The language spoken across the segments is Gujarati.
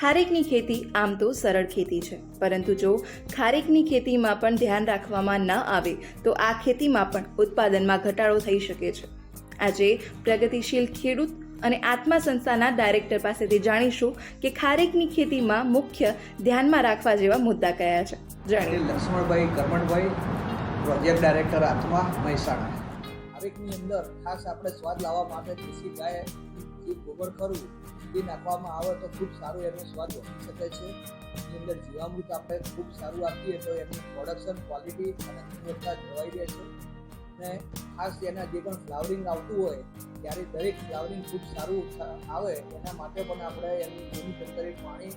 ખારેકની ખેતી આમ તો સરળ ખેતી છે. પરંતુ જો ખારેકની ખેતીમાં પણ ધ્યાન રાખવામાં ન આવે, તો આ ખેતીમાં પણ ઉત્પાદનમાં ઘટાડો થઈ શકે છે. આજે પ્રગતિશીલ ખેડૂત અને આત્મા સંસ્થાના ડાયરેક્ટર પાસેથી જાણીશું કે ખારેકની ખેતીમાં મુખ્ય ધ્યાનમાં રાખવા જેવા મુદ્દા કયા છે. જાણીએ. લક્ષ્મણભાઈ કરમણભાઈ પ્રોજેક્ટ ડાયરેક્ટર આત્મા મહેસાણા. ખારેકની અંદર ખાસ આપણે સ્વાદ લાવવા માટે દેશી ગાય જે ગોબર ખરું, એ નાખવામાં આવે તો ખૂબ સારું એનો સ્વાદ વધી શકે છે. એની અંદર જીવામૃત આપણે ખૂબ સારું આપીએ તો એનું પ્રોડક્શન ક્વોલિટી અને ગુણવત્તા જળવાઈ રહે છે. અને ખાસ એના જે પણ ફ્લાવરિંગ આવતું હોય, ત્યારે દરેક ફ્લાવરિંગ ખૂબ સારું આવે, એના માટે પણ આપણે એની જૂની સંકલિત પાણી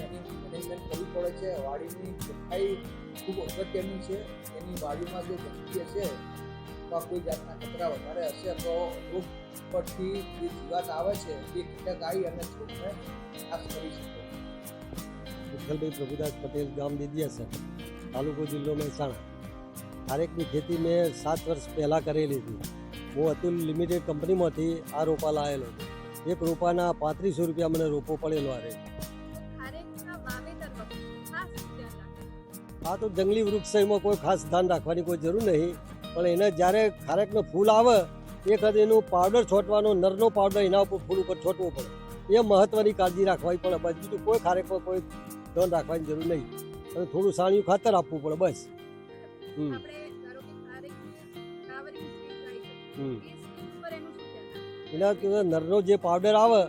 એની મેનેજમેન્ટ કરવી પડે છે. વાડીની ચોખ્ખાઈ ખૂબ અગત્યની છે. એની વાડીમાં જે ગંદકી હશે અથવા કોઈ જાતના કચરા વધારે હશે તો રોગ પરથી જે જીવાત આવે છે તે કીટક આવી અને છોડને નાશ કરી શકે. વિઠ્ઠલભાઈ પ્રભુદાસ પટેલ ગામ બેદિયાસર તાલુકો જિલ્લો મહેસાણા. ખારેકની ખેતી મેં સાત વર્ષ પહેલાં કરેલી હતી. હું અતુલ લિમિટેડ કંપનીમાંથી આ રોપા લાવેલો હતો. એક રોપાના પાંત્રીસો રૂપિયા મને રોપો પડેલો આ રે ખારેકના વાવેતર વખતે ખાસ ધ્યાન રાખવું આ તો જંગલી વૃક્ષ એમાં કોઈ ખાસ ધ્યાન રાખવાની કોઈ જરૂર નહીં. પણ એને જ્યારે ખારેકનું ફૂલ આવે એ વખત એનું પાવડર છોટવાનો નરનો પાવડર એના ઉપર ફૂલ ઉપર છોટવો પડે. એ મહત્વની કાળજી રાખવાની પડે બસ બીજું કોઈ પર કોઈ ધ્યાન રાખવાની જરૂર નહીં. અને થોડું સાણિયું ખાતર આપવું પડે બસ. હમ. હમ. એના નરનો જે પાવડર આવે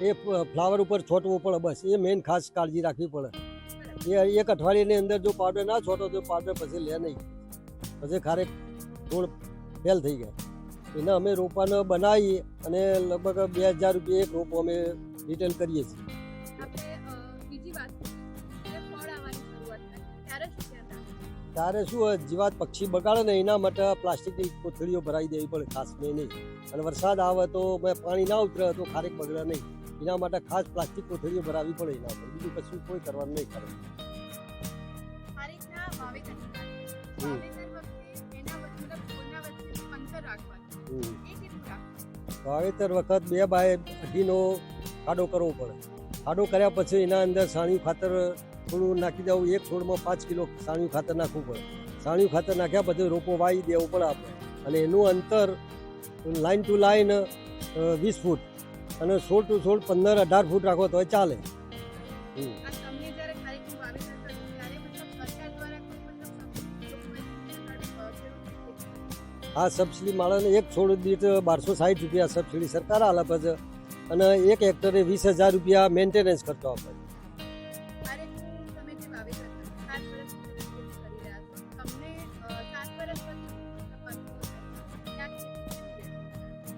એ ફ્લાવર ઉપર છોટવો પડે બસ. એ મેઇન ખાસ કાળજી રાખવી પડે. એ એક અઠવાડિયાની અંદર જો પાવડર ના છોટો તો પાવડર પછી લે નહીં. પછી ખારેક થોડ ફેલ થઈ ગયા. એને અમે રોપાને બનાવી અને લગભગ બે હજાર રૂપિયા એક રોપો અમે રિટેલ કરીએ છીએ. ત્યારે શું જીવાત પક્ષી બગાડે ને એના માટે પ્લાસ્ટિકની કોથળીઓ ભરાઈ દેવી પડે ખાસ મેં નહીં. અને વરસાદ આવે તો મેં પાણી ના ઉતરે તો ખારેક બગડે નહીં. એના માટે ખાસ પ્લાસ્ટિક કોથળીઓ ભરાવી પડે એના પર. બીજું કશું કોઈ કરવાનું નહીં. ખારેક વાવેતર વખત બે બાય અઢીનો ખાડો કરવો પડે. ખાડો કર્યા પછી એના અંદર સાણિયું ખાતર થોડું નાખી દેવું. એક છોડમાં પાંચ કિલો સાણિયું ખાતર નાખવું પડે. સાણિયું ખાતર નાખ્યા પછી રોપો વાવી દેવું પડે આપણે અને એનું અંતર લાઈન ટુ લાઈન વીસ ફૂટ અને સોળ ટુ સોળ પંદર અઢાર ફૂટ રાખો તો ચાલે. હમ. આ સબસિડી માળાને એક છોડ દીઠ બારસો સાઠ રૂપિયા સબસિડી સરકાર આપે છે અને એક હેક્ટરે વીસ હજાર રૂપિયા મેન્ટેનન્સ ખર્ચો આપે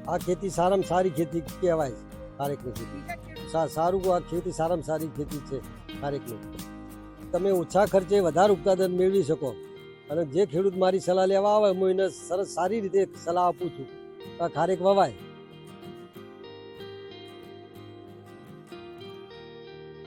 આ ખેતી સારામાં સારી ખેતી કહેવાય ખારેકની ખેતી. સારું આ ખેતી સારામાં સારી ખેતી છે ખારેકની તમે ઓછા ખર્ચે વધારે ઉત્પાદન મેળવી શકો. અને જે ખેડૂત મારી સલાહ લેવા આવે, હું એને સરસ સારી રીતે સલાહ આપું છું. કે ખારેક વવાય.